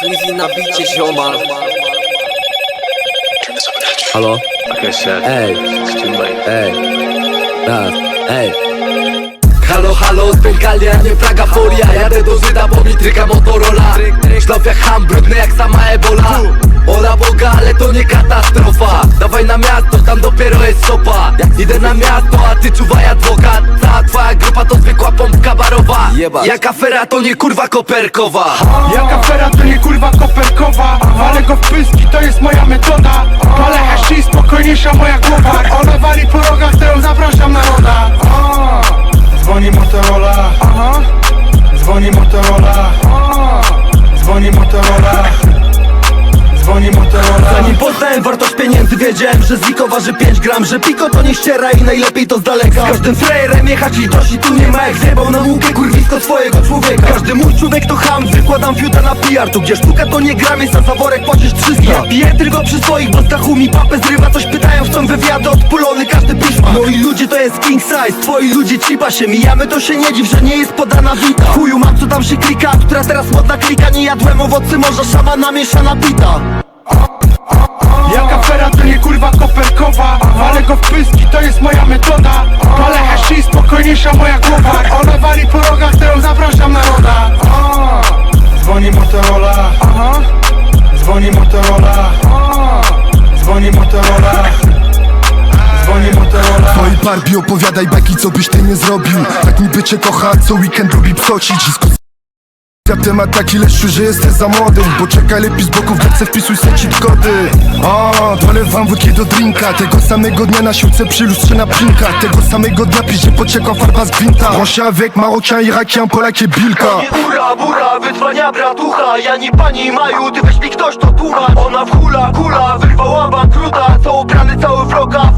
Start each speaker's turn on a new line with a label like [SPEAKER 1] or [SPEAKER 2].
[SPEAKER 1] Slizy nabicie zioma. Halo? Ej, ej. Raz, ej. Halo, halo, z Bengali, a nie Praga Folia. Jadę do Żyda, bo mi tryka Motorola. Szlaf jak ham, brudny jak sama Ebola. Ola Boga, ale to nie katastrofa. Dawaj na miasto, tam dopiero jest sopa. Idę na miasto, a ty czuwaj adwokat. Cała twoja grupa to zwykła pompka barowa Jak afera to nie kurwa koperkowa.
[SPEAKER 2] Jak afera to nie kurwa koperkowa. Walę go w pyski, to jest moja metoda. Palę hashi, spokojniejsza moja
[SPEAKER 1] poznałem wartość pieniędzy wiedziałem, że ziko waży 5 gram Że piko to nie ściera i najlepiej to z daleka. Z każdym frajerem jechać litości tu nie ma jak zjebał na łуkę kurwisko swojego człowieka. Każdy mój człowiek to ham, wykładam fiuta na PR Tu gdzie sztuka to nie gram, jest na zaworek płacisz 300 Ja piję tylko przy swoich, bo strachu mi papę zrywa Coś pytają, chcą wywiady, odpulony każdy piszma Moi ludzie to jest king size, twoi ludzie cipa się Mijamy to się nie dziw, że nie jest podana wita. Chuju mam co tam się klika, która teraz modna klika Nie jadłem owocy morza, szamana mieszana pita
[SPEAKER 2] kurwa koperkowa Walę go w pyski, to jest moja metoda. Palę hashi, spokojniejsza moja głowa. Ona wali po rogach, którą zapraszam na roda. Dzwoni Motorola. Dzwoni Motorola. Dzwoni Motorola. Dzwoni Motorola.
[SPEAKER 3] Twojej Barbie opowiadaj bajki, co byś ty nie zrobił? Tak niby cię kocha, co weekend lubi psocić. Ja temat taki leszczu, że jesteś za młody. Bo czekaj lepiej z boku w garce wpisuj se kody O, dolewam wódki do drinka. Tego samego dnia na siłce przy lustrze na pinka Tego samego dnia pisze pociekła farba z gwinta. Branché avec marocain, irakien, polak i bilka.
[SPEAKER 1] Ura, bura, wyzwania bratucha. Ja nie pani Maju, ty weź mi ktoś to tłumacz. Ona w hula, kula, wyrwała bankruta Co ubrany cały w roga